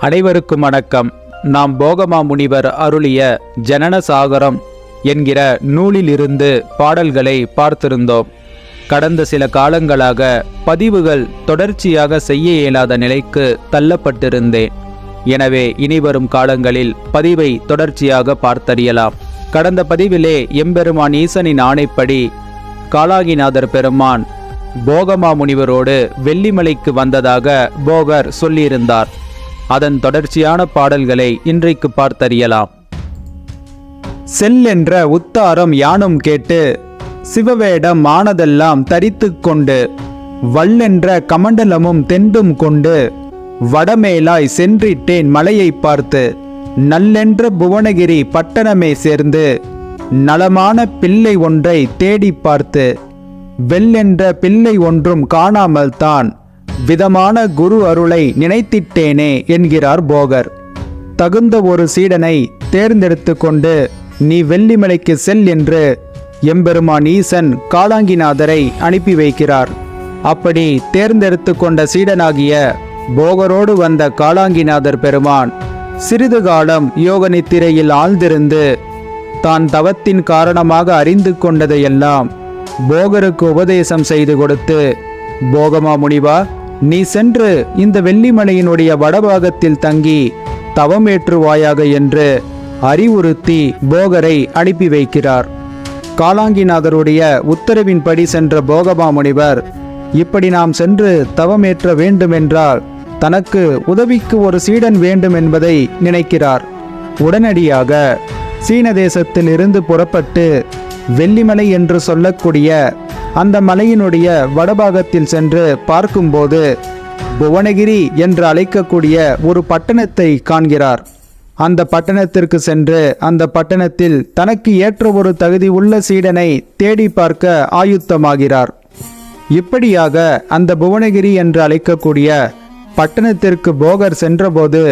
அனைவருக்கும் வணக்கம். நாம் போகமா முனிவர் அருளிய ஜனனசாகரம் என்கிற நூலிலிருந்து பாடல்களை பார்த்திருந்தோம். கடந்த சில காலங்களாக பதிவுகள் தொடர்ச்சியாக செய்ய இயலாத நிலைக்கு தள்ளப்பட்டிருந்தேன். எனவே இனிவரும் காலங்களில் பதிவை தொடர்ச்சியாக பார்த்தறியலாம். கடந்த பதிவிலே எம்பெருமான் ஈசனின் ஆணைப்படி காலாகிநாதர் பெருமான் போகமா முனிவரோடு வெள்ளிமலைக்கு வந்ததாக போகர் சொல்லியிருந்தார். அதன் தொடர்ச்சியான பாடல்களை இன்றைக்கு பார்த்தறியலாம். செல்லென்ற உத்தாரம் யானும் கேட்டு சிவவேடம் ஆனதெல்லாம் தரித்து கொண்டு வல்லென்ற கமண்டலமும் தெண்டும் கொண்டு வடமேலாய் சென்றிட்டேன் மலையை பார்த்து நல்லென்ற புவனகிரி பட்டணமே சேர்ந்து நலமான பிள்ளை ஒன்றை தேடி பார்த்து வெள்ளென்ற பிள்ளை ஒன்றும் காணாமல் தான் விதமான குரு அருளை நினைத்திட்டேனே என்கிறார் போகர். தகுந்த ஒரு சீடனை தேர்ந்தெடுத்து கொண்டு நீ வெள்ளிமலைக்கு செல் என்று எம்பெருமான் ஈசன் காலாங்கிநாதரை அனுப்பி வைக்கிறார். அப்படி தேர்ந்தெடுத்து கொண்ட சீடனாகிய போகரோடு வந்த காலாங்கிநாதர் பெருமான் சிறிது காலம் யோக நித்திரையில் ஆழ்ந்திருந்து தான் தவத்தின் காரணமாக அறிந்து கொண்டதையெல்லாம் போகருக்கு உபதேசம் செய்து கொடுத்து போகமா முனிவா நீ சென்று இந்த வெள்ளிமலையினுடைய வடபாகத்தில் தங்கி தவமேற்றுவாயாக என்று அறிவுறுத்தி போகரை அனுப்பி வைக்கிறார். காலாங்கிநாதருடைய உத்தரவின்படி சென்ற போகபா முனிவர் இப்படி நாம் சென்று தவமேற்ற வேண்டுமென்றால் தனக்கு உதவிக்கு ஒரு சீடன் வேண்டும் என்பதை நினைக்கிறார். உடனடியாக சீன தேசத்தில் இருந்து புறப்பட்டு வெள்ளிமலை என்று சொல்லக்கூடிய அந்த மலையினுடைய வடபாகத்தில் சென்று பார்க்கும்போது புவனகிரி என்று அழைக்கக்கூடிய ஒரு பட்டணத்தை காண்கிறார். அந்த பட்டணத்திற்கு சென்று அந்த பட்டணத்தில் தனக்கு ஏற்ற ஒரு தகுதி உள்ள சீடனை தேடி பார்க்க ஆயுத்தமாகிறார். இப்படியாக அந்த புவனகிரி என்று அழைக்கக்கூடிய பட்டணத்திற்கு போகர் சென்றபோது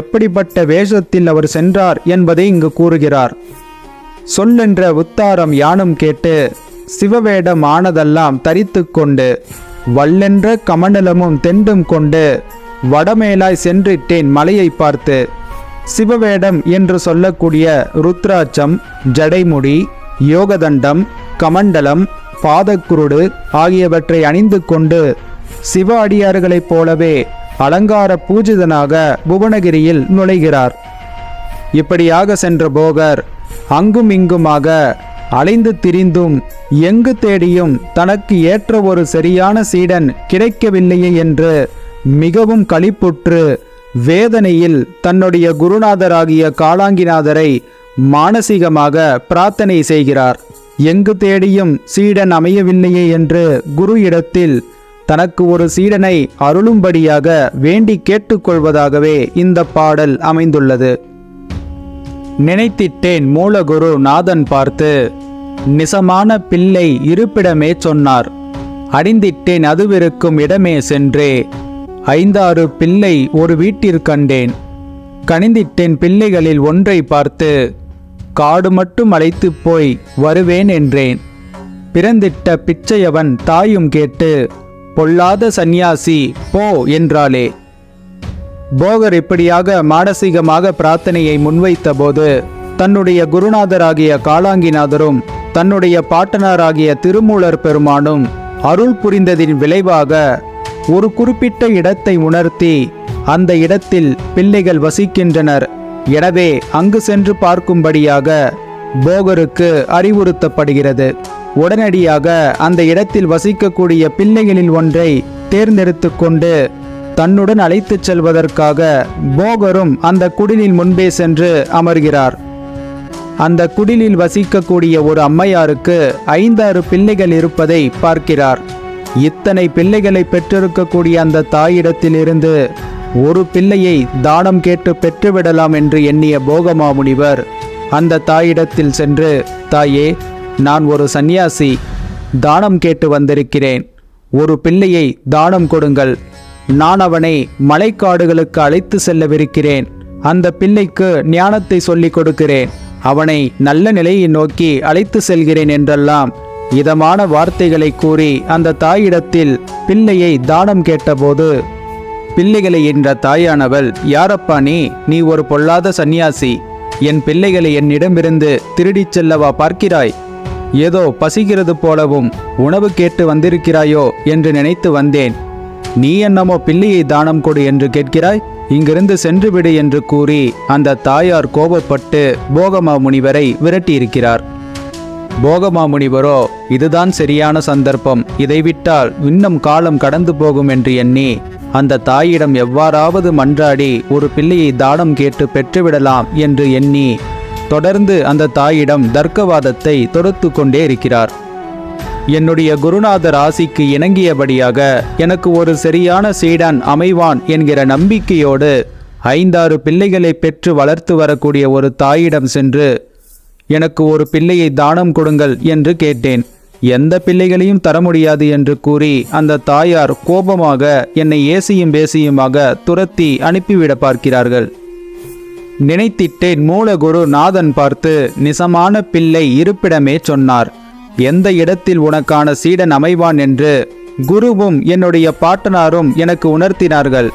எப்படிப்பட்ட வேஷத்தில் அவர் சென்றார் என்பதை இங்கு கூறுகிறார். சொல்லென்ற உத்தாரம் யானும் கேட்டு சிவவேடம் ஆனதெல்லாம் தரித்து கொண்டு வல்லென்ற கமண்டலமும் தெண்டும் கொண்டு வடமேலாய் சென்றிட்டேன் மலையை பார்த்து. சிவவேடம் என்று சொல்லக்கூடிய ருத்ராட்சம் ஜடைமுடி யோகதண்டம் கமண்டலம் பாதக்குருடு ஆகியவற்றை அணிந்து கொண்டு சிவ அடியார்களைப் போலவே அலங்கார பூஜிதனாக புவனகிரியில் நுழைகிறார். இப்படியாக சென்ற போகர் அங்கும் இங்குமாக அலைந்து திரிந்தும் எங்கு தேடியும் தனக்கு ஏற்ற ஒரு சரியான சீடன் கிடைக்கவில்லையே என்று மிகவும் களிப்புற்று வேதனையில் தன்னுடைய குருநாதராகிய காலாங்கிநாதரை மானசீகமாக பிரார்த்தனை செய்கிறார். எங்கு தேடியும் சீடன் அமையவில்லையே என்று குரு இடத்தில் தனக்கு ஒரு சீடனை அருளும்படியாக வேண்டி கேட்டுக்கொள்வதாகவே இந்த பாடல் அமைந்துள்ளது. நினைத்திட்டேன் மூலகுரு நாதன் பார்த்து நிசமான பிள்ளை இருப்பிடமே சொன்னார். அடிந்திட்டேன் அதுவிருக்கும் இடமே சென்றே. ஐந்தாறு பிள்ளை ஒரு வீட்டிற்கண்டேன் கணிந்திட்டேன் பிள்ளைகளில் ஒன்றை பார்த்து காடு மட்டும் அழைத்துப் போய் வருவேன் என்றேன். பிறந்திட்ட பிச்சையவன் தாயும் கேட்டு பொல்லாத சந்நியாசி போ என்றாளே. போகர் இப்படியாக மானசீகமாக பிரார்த்தனையை முன்வைத்தபோது தன்னுடைய குருநாதராகிய காலாங்கிநாதரும் தன்னுடைய பாட்டனாராகிய திருமூலர் பெருமானும் அருள் புரிந்ததின் விளைவாக ஒரு குறிப்பிட்ட இடத்தை உணர்த்தி அந்த இடத்தில் பிள்ளைகள் வசிக்கின்றனர். எனவே அங்கு சென்று பார்க்கும்படியாக போகருக்கு அறிவுறுத்தப்படுகிறது. உடனடியாக அந்த இடத்தில் வசிக்கக்கூடிய பிள்ளைகளில் ஒன்றை தேர்ந்தெடுத்து கொண்டு தன்னுடன் அழைத்துச் செல்வதற்காக போகரும் அந்த குடிலின் முன்பே சென்று அமர்கிறார். அந்த குடிலில் வசிக்கக்கூடிய ஒரு அம்மையாருக்கு ஐந்தாறு பிள்ளைகள் இருப்பதை பார்க்கிறார். இத்தனை பிள்ளைகளை பெற்றிருக்கக்கூடிய அந்த தாயிடத்திலிருந்து ஒரு பிள்ளையை தானம் கேட்டு பெற்றுவிடலாம் என்று எண்ணிய போகமாமுனிவர் அந்த தாயிடத்தில் சென்று தாயே நான் ஒரு சந்நியாசி தானம் கேட்டு வந்திருக்கிறேன். ஒரு பிள்ளையை தானம் கொடுங்கள். நான் அவனை மலைக்காடுகளுக்கு அழைத்து செல்லவிருக்கிறேன். அந்த பிள்ளைக்கு ஞானத்தை சொல்லிக் கொடுக்கிறேன். அவனை நல்ல நிலையை நோக்கி அழைத்து செல்கிறேன் என்றெல்லாம் இதமான வார்த்தைகளை கூறி அந்த தாயிடத்தில் பிள்ளையை தானம் கேட்டபோது பிள்ளைகளை என்ற தாயானவள் யாரப்பா நீ? நீ ஒரு பொல்லாத சந்நியாசி. என் பிள்ளைகளை என்னிடமிருந்து திருடிச் செல்லவா பார்க்கிறாய்? ஏதோ பசிக்கிறது போலவும் உணவு கேட்டு வந்திருக்கிறாயோ? என்று நினைத்து வந்தேன். நீ என்னமோ பிள்ளையை தானம் கொடு என்று கேட்கிறாய்? இங்கிருந்து சென்றுவிடு என்று கூறி அந்த தாயார் கோபப்பட்டு போகமா முனிவரை விரட்டியிருக்கிறார். போகமா முனிவரோ இதுதான் சரியான சந்தர்ப்பம். இதை விட்டால் இன்னும் காலம் கடந்து போகும் என்று எண்ணி அந்த தாயிடம் எவ்வாறாவது மன்றாடி ஒரு பிள்ளையை தானம் கேட்டு பெற்றுவிடலாம் என்று எண்ணி தொடர்ந்து அந்த தாயிடம் தர்க்கவாதத்தை தொடுத்து கொண்டே இருக்கிறார். என்னுடைய குருநாதர் ஆசிக்கு இணங்கியபடியாக எனக்கு ஒரு சரியான சீடன் அமைவான் என்கிற நம்பிக்கையோடு ஐந்தாறு பிள்ளைகளை பெற்று வளர்த்து வரக்கூடிய ஒரு தாயிடம் சென்று எனக்கு ஒரு பிள்ளையை தானம் கொடுங்கள் என்று கேட்டேன். எந்த பிள்ளைகளையும் தர முடியாது என்று கூறி அந்த தாயார் கோபமாக என்னை ஏசியும் பேசியுமாக துரத்தி அனுப்பிவிட பார்க்கிறார்கள். நினைத்திட்டேன் மூலகுரு நாதன் பார்த்து நிசமான பிள்ளை இருப்பிடமே சொன்னார். எந்த இடத்தில் உனக்கான சீடன் அமைவான் என்று குருவும் என்னுடைய பாட்டனாரும் எனக்கு உணர்த்தினார்கள்.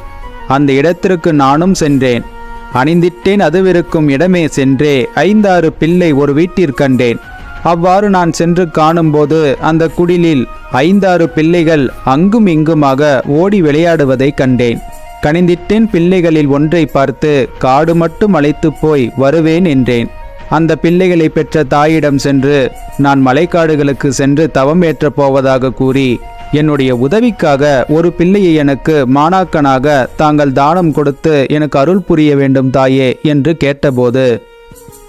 அந்த இடத்திற்கு நானும் சென்றேன். அணிந்திட்டேன் அதுவிருக்கும் இடமே சென்றே ஐந்தாறு பிள்ளை ஒரு வீட்டிற்கண்டேன் அவ்வாறு நான் சென்று காணும்போது அந்த குடிலில் ஐந்தாறு பிள்ளைகள் அங்கும் இங்குமாக ஓடி விளையாடுவதைக் கண்டேன். கணிந்திட்டேன் பிள்ளைகளில் ஒன்றை பார்த்து காடு மட்டும் அழைத்துப் போய் வருவேன் என்றேன். அந்த பிள்ளைகளை பெற்ற தாயிடம் சென்று நான் மலைக்காடுகளுக்கு சென்று தவம் ஏற்றப் போவதாக கூறி என்னுடைய உதவிக்காக ஒரு பிள்ளையை எனக்கு மாணாக்கனாக தாங்கள் தானம் கொடுத்து எனக்கு அருள் புரிய வேண்டும் தாயே என்று கேட்டபோது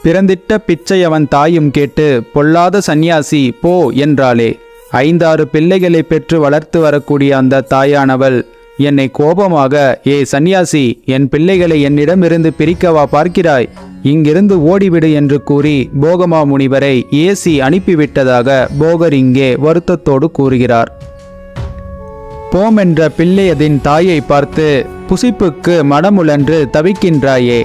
பிறந்திட்ட பிச்சை அவன் தாயும் கேட்டு பொல்லாத சந்நியாசி போ என்றாளே. ஐந்தாறு பிள்ளைகளை பெற்று வளர்த்து வரக்கூடிய அந்த தாயானவள் என்னை கோபமாக ஏ சந்நியாசி என் பிள்ளைகளை என்னிடமிருந்து பிரிக்கவா பார்க்கிறாய்? இங்கிருந்து ஓடிவிடு என்று கூறி போகமா முனிவரை ஏசி அனுப்பிவிட்டதாக போகர் இங்கே வருத்தத்தோடு கூறுகிறார். போம் என்ற பிள்ளையதின் தாயை பார்த்து புசிப்புக்கு மனமுழன்று தவிக்கின்றாயே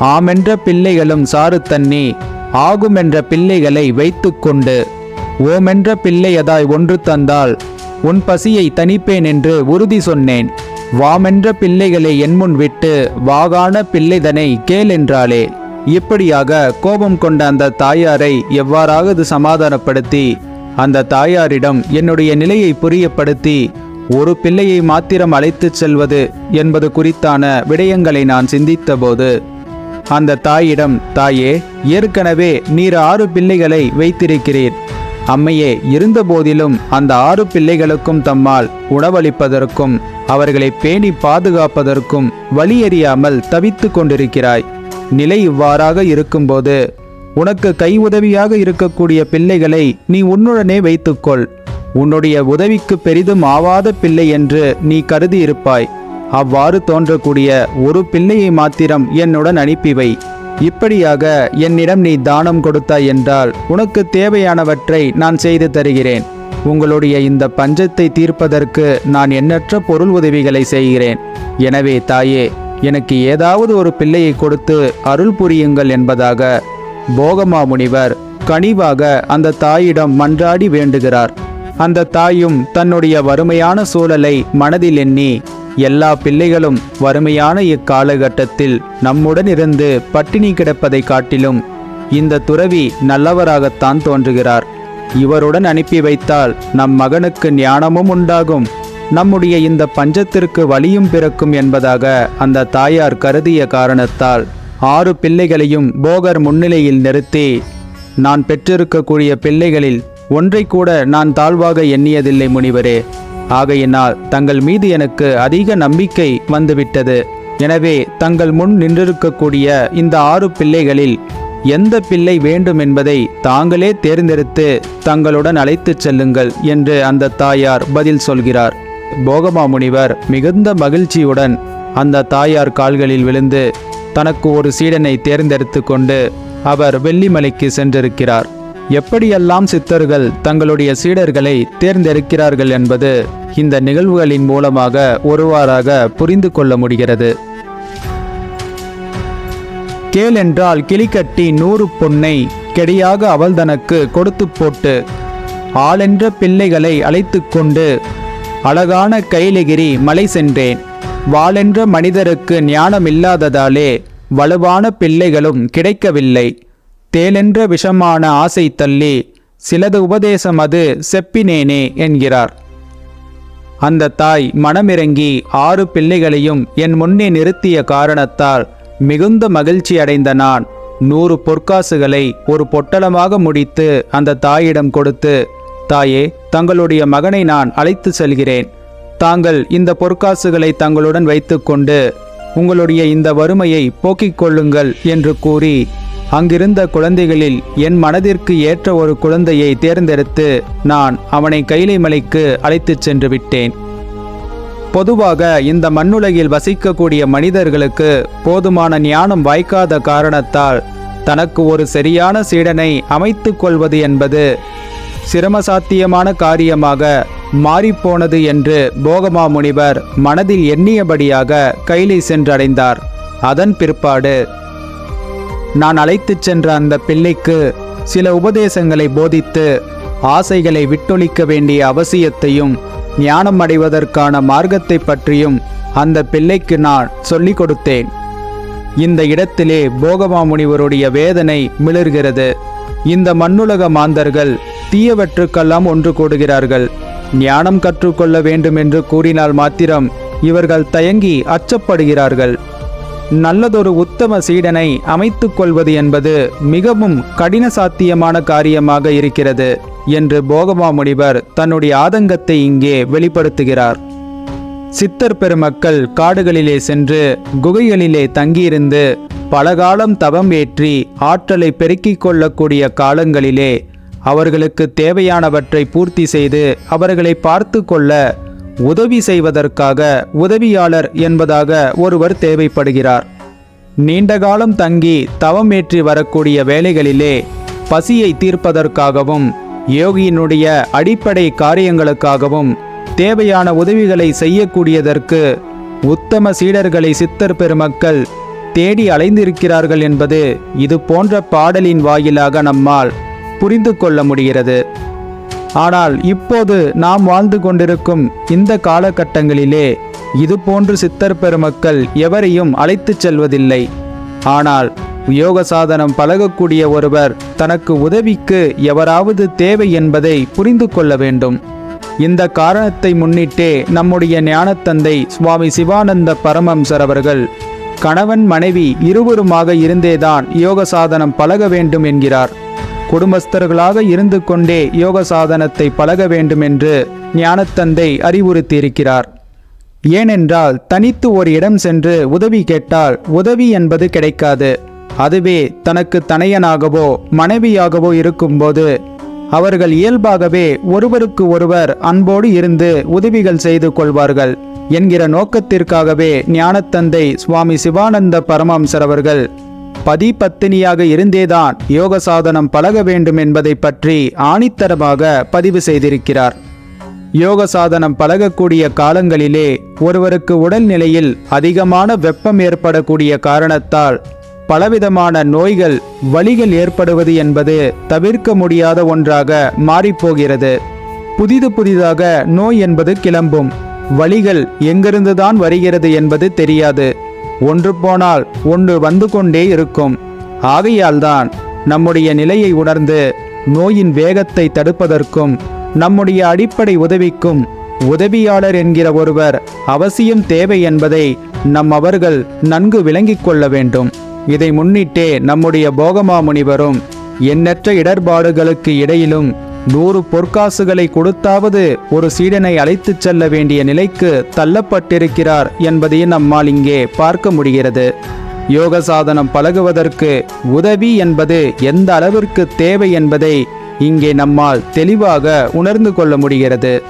ஆமென்ற பிள்ளைகளும் சாறு தண்ணி ஆகுமென்ற பிள்ளைகளை வைத்துக்கொண்டு ஓமென்ற பிள்ளையதாய் ஒன்று தந்தால் உன் பசியை தணிப்பேன் என்று உறுதி சொன்னேன். வாமென்ற பிள்ளைகளை என்முன் விட்டு வாகான பிள்ளைதனை கேள் என்றாளே. இப்படியாக கோபம் கொண்ட அந்த தாயாரை எவ்வாறாவது சமாதானப்படுத்தி அந்த தாயாரிடம் என்னுடைய நிலையை புரியப்படுத்தி ஒரு பிள்ளையை மாத்திரம் அழைத்துச் செல்வது என்பது குறித்தான விடயங்களை நான் சிந்தித்தபோது அந்த தாயிடம் தாயே ஏற்கனவே நீர் ஆறு பிள்ளைகளை வைத்திருக்கிறீர். அம்மையே இருந்தபோதிலும் அந்த ஆறு பிள்ளைகளுக்கும் தம்மால் உணவளிப்பதற்கும் அவர்களை பேணி பாதுகாப்பதற்கும் வழியறியாமல் தவித்து கொண்டிருக்கிறாய். நிலை இவ்வாறாக இருக்கும்போது உனக்கு கை உதவியாக இருக்கக்கூடிய பிள்ளைகளை நீ உன்னுடனே வைத்துக்கொள். உன்னுடைய உதவிக்கு பெரிதும் ஆவாத பிள்ளை என்று நீ கருதி இருப்பாய் அவ்வாறு தோன்றக்கூடிய ஒரு பிள்ளையை மாத்திரம் என்னுடன் அனுப்பிவை. இப்படியாக என்னிடம் நீ தானம் கொடுத்தாய் என்றால் உனக்கு தேவையானவற்றை நான் செய்து தருகிறேன். உங்களுடைய இந்த பஞ்சத்தை தீர்ப்பதற்கு நான் எண்ணற்ற பொருள் உதவிகளை செய்கிறேன். எனவே தாயே எனக்கு ஏதாவது ஒரு பிள்ளையை கொடுத்து அருள் புரியுங்கள் என்பதாக போகமா முனிவர் கனிவாக அந்த தாயிடம் மன்றாடி வேண்டுகிறார். அந்த தாயும் தன்னுடைய வறுமையான சூழலை மனதில் எண்ணி எல்லா பிள்ளைகளும் வறுமையான இக்காலகட்டத்தில் நம்முடன் இருந்து பட்டினி கிடப்பதை காட்டிலும் இந்த துறவி நல்லவராகத்தான் தோன்றுகிறார். இவருடன் அனுப்பி வைத்தால் நம் மகனுக்கு ஞானமும் உண்டாகும். நம்முடைய இந்த பஞ்சத்திற்கு வழியும் பிறக்கும் என்பதாக அந்த தாயார் கருதிய காரணத்தால் ஆறு பிள்ளைகளையும் போகர் முன்னிலையில் நிறுத்தி நான் பெற்றிருக்கக்கூடிய பிள்ளைகளில் ஒன்றை கூட நான் தாழ்வாக எண்ணியதில்லை முனிவரே. ஆகையினால் தங்கள் மீது எனக்கு அதிக நம்பிக்கை வந்துவிட்டது. எனவே தங்கள் முன் நின்றிருக்கக்கூடிய இந்த ஆறு பிள்ளைகளில் எந்த பிள்ளை வேண்டும் என்பதை தாங்களே தேர்ந்தெடுத்து தங்களுடன் அழைத்துச் செல்லுங்கள் என்று அந்த தாயார் பதில் சொல்கிறார். போகமா முனிவர் மிகுந்த மகிழ்ச்சியுடன் அந்த தாயார் கால்களில் விழுந்து தனக்கு ஒரு சீடனை தேர்ந்தெடுத்து கொண்டு அவர் வெள்ளிமலைக்கு சென்றிருக்கிறார். எப்படியெல்லாம் சித்தர்கள் தங்களுடைய சீடர்களை தேர்ந்தெடுக்கிறார்கள் என்பது இந்த நிகழ்வுகளின் மூலமாக ஒருவாறாக புரிந்து கொள்ள முடிகிறது. கேள் என்றால் கிளிக்கட்டி நூறு பொன்னை கெடியாக அவள் தனக்கு கொடுத்து போட்டு ஆளென்ற பிள்ளைகளை அழைத்து கொண்டு அழகான கைலகிரி மலை சென்றேன். வாளென்ற மனிதருக்கு ஞானம் இல்லாததாலே வலுவான பிள்ளைகளும் கிடைக்கவில்லை. தேலென்ற விஷமான ஆசை தள்ளி சிலது உபதேசம் அது செப்பினேனே என்கிறார். அந்த தாய் மனமிறங்கி ஆறு பிள்ளைகளையும் என் முன்னே நிறுத்திய காரணத்தால் மிகுந்த மகிழ்ச்சி அடைந்த நான் நூறு பொற்காசுகளை ஒரு பொட்டலமாக முடித்து அந்த தாயிடம் கொடுத்து தாயே தங்களுடைய மகனை நான் அழைத்து செல்கிறேன். தாங்கள் இந்த பொற்காசுகளை தங்களுடன் வைத்துக்கொண்டு உங்களுடைய இந்த வறுமையை போக்கிக் கொள்ளுங்கள் என்று கூறி அங்கிருந்த குழந்தைகளில் என் மனதிற்கு ஏற்ற ஒரு குழந்தையை தேர்ந்தெடுத்து நான் அவனை கைலை மலைக்கு அழைத்துச் சென்று விட்டேன். பொதுவாக இந்த மண்ணுலகில் வசிக்கக்கூடிய மனிதர்களுக்கு போதுமான ஞானம் வாய்க்காத காரணத்தால் தனக்கு ஒரு சரியான சீடனை அமைத்துக் கொள்வது என்பது சிரமசாத்தியமான காரியமாக மாறிப்போனது என்று போகமா முனிவர் மனதில் எண்ணியபடியாக கைலை சென்றடைந்தார். அதன் பிற்பாடு நான் அழைத்துச் சென்ற அந்த பிள்ளைக்கு சில உபதேசங்களை போதித்து ஆசைகளை விட்டொழிக்க வேண்டிய அவசியத்தையும் ஞானம் அடைவதற்கான மார்க்கத்தை பற்றியும் அந்த பிள்ளைக்கு நான் சொல்லிக் கொடுத்தேன். இந்த இடத்திலே போகமா முனிவருடைய வேதனை மிளர்கிறது. இந்த மண்ணுலக மாந்தர்கள் தீயவற்றுக்கெல்லாம் ஒன்று கூடுகிறார்கள். ஞானம் கற்றுக்கொள்ள வேண்டும் என்று கூறினால் மாத்திரம் இவர்கள் தயங்கி அச்சப்படுகிறார்கள். நல்லதொரு உத்தம சீடனை அமைத்துக் கொள்வது என்பது மிகவும் கடின சாத்தியமான காரியமாக இருக்கிறது என்று போகமா முனிவர் தன்னுடைய ஆதங்கத்தை இங்கே வெளிப்படுத்துகிறார். சித்தர் பெருமக்கள் காடுகளிலே சென்று குகைகளிலே தங்கியிருந்து பலகாலம் தவம் ஏற்றி ஆற்றலை பெருக்கிக் கொள்ளக்கூடிய காலங்களிலே அவர்களுக்கு தேவையானவற்றை பூர்த்தி செய்து அவர்களை பார்த்து கொள்ள உதவி செய்வதற்காக உதவியாளர் என்பதாக ஒருவர் தேவைப்படுகிறார். நீண்ட காலம் தங்கி தவம் ஏற்றி வரக்கூடிய வேலைகளிலே பசியை தீர்ப்பதற்காகவும் யோகியினுடைய அடிப்படை காரியங்களுக்காகவும் தேவையான உதவிகளை செய்யக்கூடியதற்கு உத்தம சீடர்களை சித்தர் பெருமக்கள் தேடி அலைந்திருக்கிறார்கள் என்பது இது போன்ற பாடலின் வாயிலாக நம்மால் புரிந்து கொள்ள முடிகிறது ஆனால் இப்போது நாம் வாழ்ந்து கொண்டிருக்கும் இந்த காலகட்டங்களிலே இதுபோன்று சித்தர் பெருமக்கள் எவரையும் அழைத்துச் செல்வதில்லை. ஆனால் யோக சாதனம் பழகக்கூடிய ஒருவர் தனக்கு உதவிக்கு எவராவது தேவை என்பதை புரிந்து கொள்ள வேண்டும். இந்த காரணத்தை முன்னிட்டே நம்முடைய ஞானத்தந்தை சுவாமி சிவானந்த பரமம்சர் அவர்கள் கணவன் மனைவி இருவருமாக இருந்தேதான் யோக சாதனம் பழக வேண்டும் என்கிறார். குடும்பஸ்தர்களாக இருந்து கொண்டே யோக சாதனத்தை பழக வேண்டும் என்று ஞானத்தந்தை அறிவுறுத்தியிருக்கிறார். ஏனென்றால் தனித்து ஒரு இடம் சென்று உதவி கேட்டால் உதவி என்பது கிடைக்காது. அதுவே தனக்கு தனையனாகவோ மனைவியாகவோ இருக்கும்போது அவர்கள் இயல்பாகவே ஒருவருக்கு ஒருவர் அன்போடு இருந்து உதவிகள் செய்து கொள்வார்கள் என்கிற நோக்கத்திற்காகவே ஞானத்தந்தை சுவாமி சிவானந்த பரமம்சர் அவர்கள் பதி பத்தினியாக இருந்தேதான் யோக சாதனம் பழக வேண்டும் என்பதை பற்றி ஆணித்தரமாக பதிவு செய்திருக்கிறார். யோக சாதனம் பழகக்கூடிய காலங்களிலே ஒருவருக்கு உடல்நிலையில் அதிகமான வெப்பம் ஏற்படக்கூடிய காரணத்தால் பலவிதமான நோய்கள் வலிகள் ஏற்படுவது என்பது தவிர்க்க முடியாத ஒன்றாக மாறிப்போகிறது. புதிது புதிதாக நோய் என்பது கிளம்பும். வலிகள் எங்கிருந்துதான் வருகிறது என்பது தெரியாது. ஒன்று போனால் ஒன்று வந்து கொண்டே இருக்கும். ஆகையால்தான் நம்முடைய நிலையை உணர்ந்து நோயின் வேகத்தை தடுப்பதற்கும் நம்முடைய அடிப்படை உதவிக்கும் உதவியாளர் என்கிற ஒருவர் அவசியம் தேவை என்பதை நம் அவர்கள் நன்கு விளங்கிக் கொள்ள வேண்டும். இதை முன்னிட்டே நம்முடைய போகமா முனிவரும் எண்ணற்ற இடர்பாடுகளுக்கு இடையிலும் நூறு பொற்காசுகளை கொடுத்தாவது ஒரு சீடனை அழைத்துச் செல்ல வேண்டிய நிலைக்கு தள்ளப்பட்டிருக்கிறார் என்பதையும் நம்மால் இங்கே பார்க்க முடிகிறது. யோக சாதனம் பழகுவதற்கு உதவி என்பது எந்த அளவிற்கு தேவை என்பதை இங்கே நம்மால் தெளிவாக உணர்ந்து கொள்ள முடிகிறது.